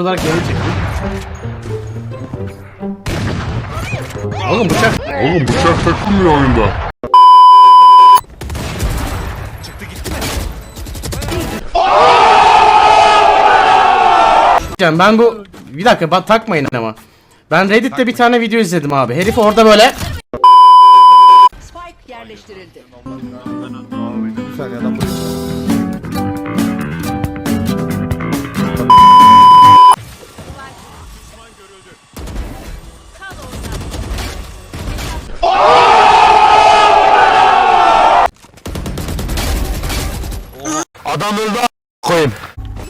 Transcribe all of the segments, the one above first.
olarak geri çektim. Oğlum bıçak. Oğlum bıçak takılmıyor oyunda. Yani ben bu bir dakika bak takmayın ama. Ben Reddit'te bir tane video izledim abi. Herif orada böyle Spike yerleştirildi.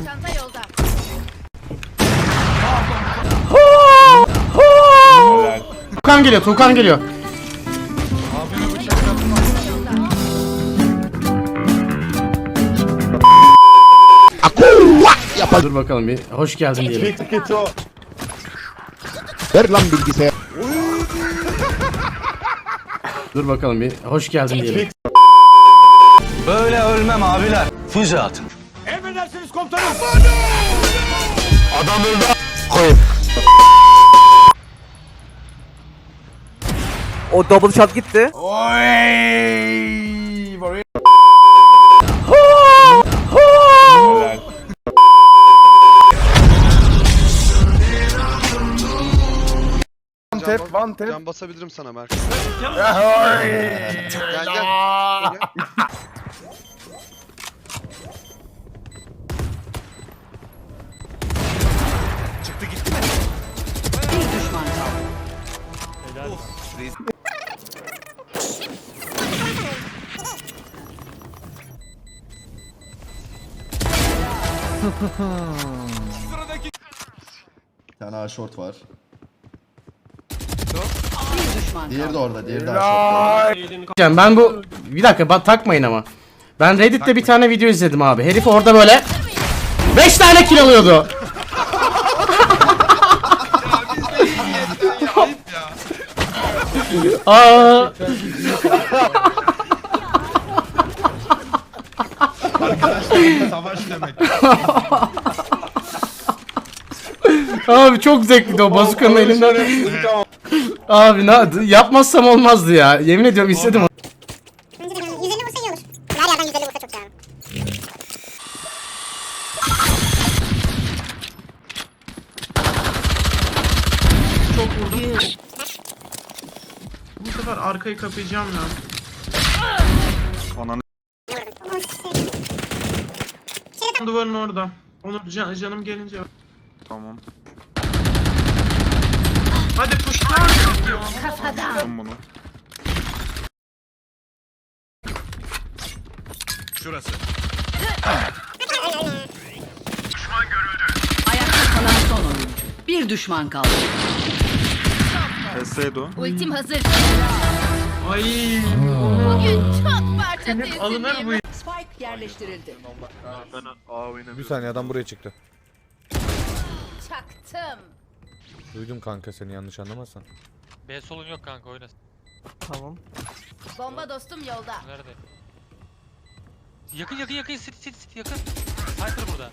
Çanta yolda. Tukan geliyor, Tukan geliyor. Dur bakalım bir. Hoş geldin diyelim. Ver lan bilgisayar. Dur bakalım bir. Hoş geldin diyelim. Böyle ölmem abiler. Füze atın. Adam öldü koyayım. O double shot gitti. One tap, one tap. Can basabilirim sana Mert. gel gel. Bir tane A short var. Bir düşman Diğeri de kaldı. orada, diğeri de A short var. Yani ben bu bir dakika bak takmayın ama. Ben Reddit'te bir tane video izledim abi. Herif orada böyle 5 tane kill alıyordu. Aa, abi çok zevkliydi o bazukanın elinden. Abi ne yapmazsam olmazdı ya. Yemin ediyorum istedim. Bence de 150 vursa iyi olur. Her yerden 150 vursa çok iyi. Bu sefer arkayı kapayacağım ya. Duvarın orada. Onu can, canım gelince. Tamam. Hadi puşla. Tuttum bunu. Ayakta kalan son oyuncu. Bir düşman kaldı. Eseydo. Ultim hazır. Ay. Bugün çok parça Alınır bu. Spike yerleştirildi. Bir saniye adam buraya çıktı. Çaktım. Duydum kanka seni yanlış anlamazsan. B solun yok kanka oynasın. Tamam. Bomba dostum yolda. Nerede? Yakın yakın yakın sit sit sit yakın. Sniper burada.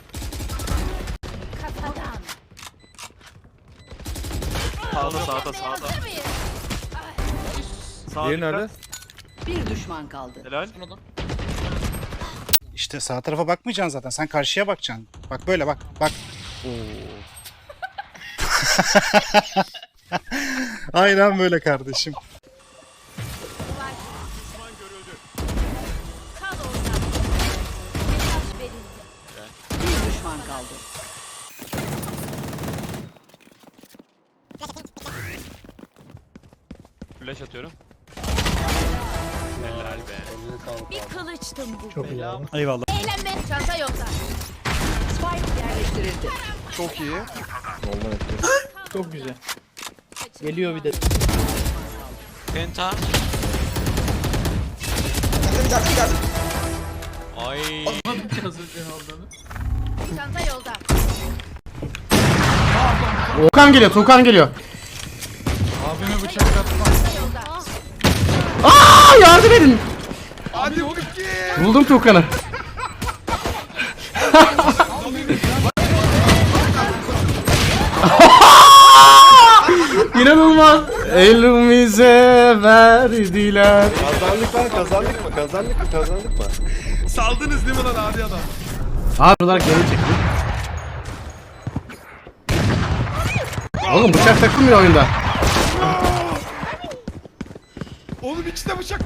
Kafadan. Sağda sağda sağda. Hazır mıyız? Diğeri nerede? Bir düşman kaldı. Helal. İşte sağ tarafa bakmayacaksın zaten. Sen karşıya bakacaksın. Bak böyle bak. Bak. Aynen böyle kardeşim. Bir düşman kaldı. Flash atıyorum. Helal be. Bir kılıçtım bu. Çok Eyvallah. Eğlenme. Çanta yolda. Spike yerleştirildi. Çok iyi. Çok güzel. Geliyor bir de. Penta. Ay. Çanta yolda. Tukan geliyor, Tukan geliyor. Aa yardım edin. Hadi. Buldum Tuğkan'ı. İnanılmaz. Elimize verdiler. Kazandık lan kazandık mı kazandık mı kazandık mı? Saldınız değil mi lan abi adam? Abi olarak geri çekti. Oğlum bıçak takılmıyor oyunda. Oğlum ikisi de bıçak.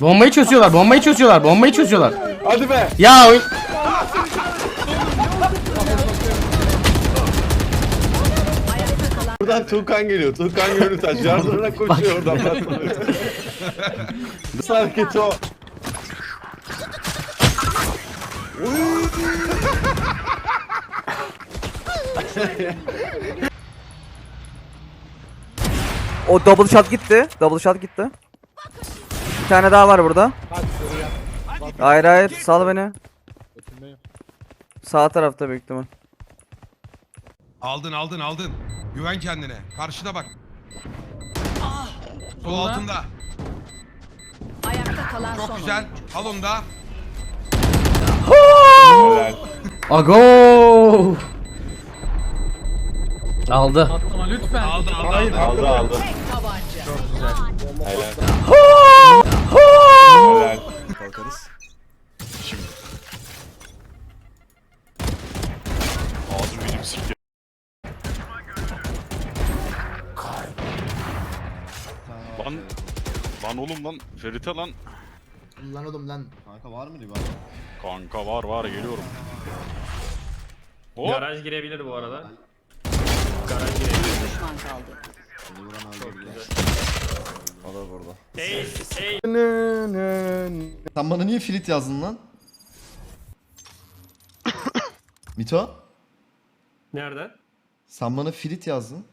Bombayı çözüyorlar, bombayı çözüyorlar, bombayı çözüyorlar. Hadi be. Ya oyun... Buradan Tuğkan geliyor. Tuğkan Gönültaş. Yardımına koşuyor oradan. Nasıl hareket o? O double shot gitti. Double shot gitti. Bir tane daha var burada. Hayır hayır sal beni. Sağ tarafta büyük ihtimal. Aldın aldın aldın. Güven kendine. Karşıda bak. Sol altında. Ayakta kalan son Çok güzel. oyuncu. Al onu da. Ago! Aldı. Aldı aldı aldı. Aldı aldı. Tabanca. Helal. Helal. Kalkarız. Ağzım benim sikti. Lan lan oğlum lan Ferite lan Lan oğlum lan. Kanka var mı riba? Kanka var var geliyorum. Hop. Garaj girebilir bu arada. Bir düşman kaldı. O da burada. Hey hey. Sen bana niye frit yazdın lan? Mito? Nerede? Sen bana frit yazdın.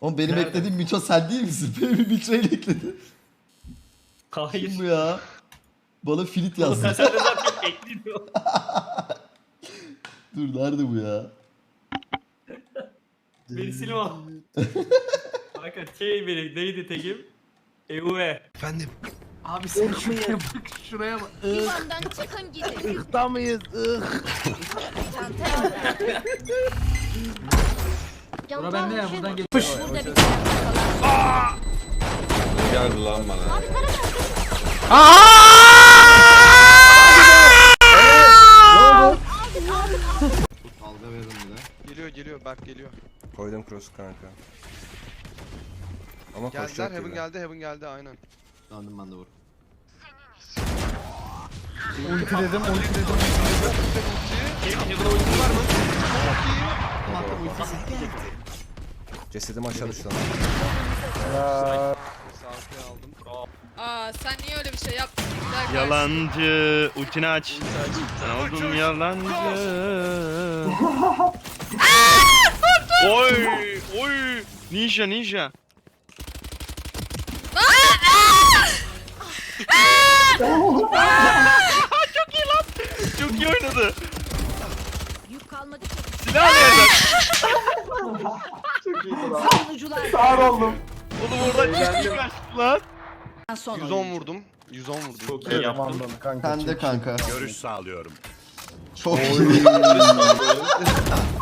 Oğlum benim eklediğim Mito sen değil misin? Benim bir Mito ile ekledin. Hayır. Kim bu ya? Bana frit yazdın. Sen de zaten ekliyor. Dur nerede bu ya? Beni silme. Kanka şey beni neydi tekim? EUV. Efendim. Abi sıkmayın. Limandan çıkın gidin. Ihta mıyız? Ih. Bura bende ya buradan gel. Pış. Geldi lan bana. Dalga verin bir de. Geliyor geliyor. Koydum cross kanka. Ama Geldiler Heaven geldi Heaven geldi aynen. Döndüm ben de vur. Cesedim aşağı düştü lan. Aldım. Aa sen niye öyle bir şey yaptın? Yalancı ultini aç. Sen oldun yalancı. Oy oy ninja ninja. Çok iyi lan. Çok iyi oynadı. Yük kalmadı. Silah nereden? Savunucular Oğlum oradan çok iyi kaçtı lan. son 110 oyuncu. vurdum. 110 vurdum. Çok iyi yaptın. Sen de kanka. Görüş sağlıyorum. Çok iyi.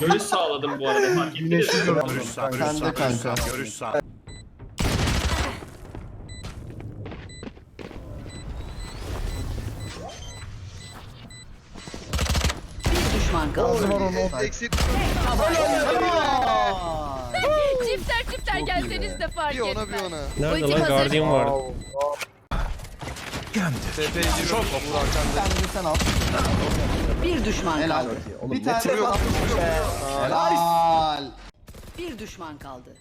Görüş sağladım bu arada. Fark ettiniz mi? Görüş sağ. De kanka. Görüş sağ. Bir düşman kaldı. Çifter çifter Çok iyi gelseniz de fark Bir ona bir ona. Nerede Ultim lan hazır. Guardian vardı. TP giriyor. Vur arkanda. Sen de sen al. Bir düşman Helal. kaldı. Bir tane daha. Helal. Bir düşman kaldı.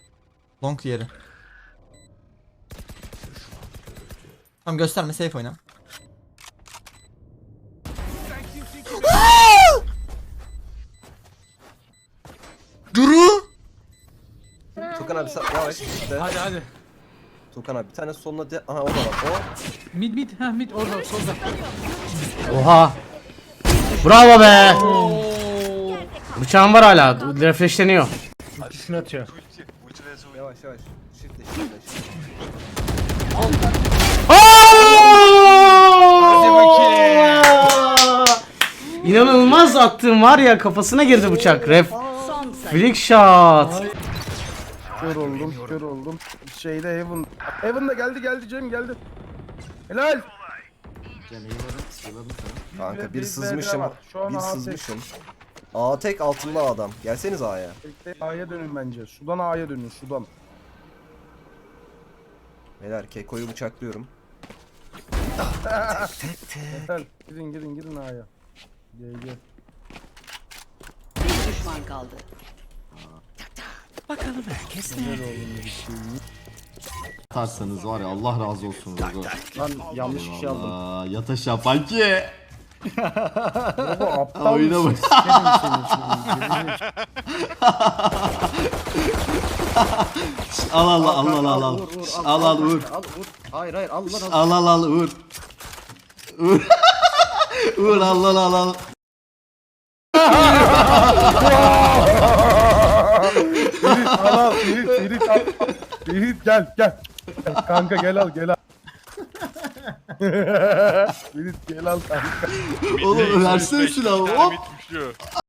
Long yeri. Tamam gösterme safe oyna. Duru! Tukan abi yavaş. Hadi hadi. Tukan abi bir tane soluna de... Aha o da var. O. Mid mid ha mid orada solda. Oha. Bravo be. Bıçağım var hala. Refleşleniyor. Ultisini atıyor. Ulti. Ulti ve zoe. Yavaş yavaş. Shiftle shiftle shiftle. Hadi bakayım. İnanılmaz attığım var ya kafasına girdi bıçak. Ref. Flick shot. Kör oldum, kör oldum. Şeyde Heaven. Heaven da geldi geldi Cem geldi. Helal. Kanka bir Bir sızmışım. var. Şu an Bir A tek. sızmışım. A tek altında adam. Gelseniz A'ya. Bekle, A'ya dönün bence. Sudan A'ya dönün sudan. Beyler Keko'yu bıçaklıyorum. Yeter. Gidin gidin gidin A'ya. GG. Bir düşman kaldı. Atarsanız var ya Allah razı olsun Rogo. Lan yanlış bir şey aldım. Aa, yat aşağı Panki. Baba aptal Oyuna mısın? Sikerim seni şimdi. Al al al al al al. Al al vur. Al vur. Hayır hayır al lan al. Al al al vur. Vur. Vur al al al al. Ferit al al. Ferit Ferit al. Ferit gel gel. Gel, Kanka gel al gel al. Ferit gel al kanka. Oğlum versene silahı hop.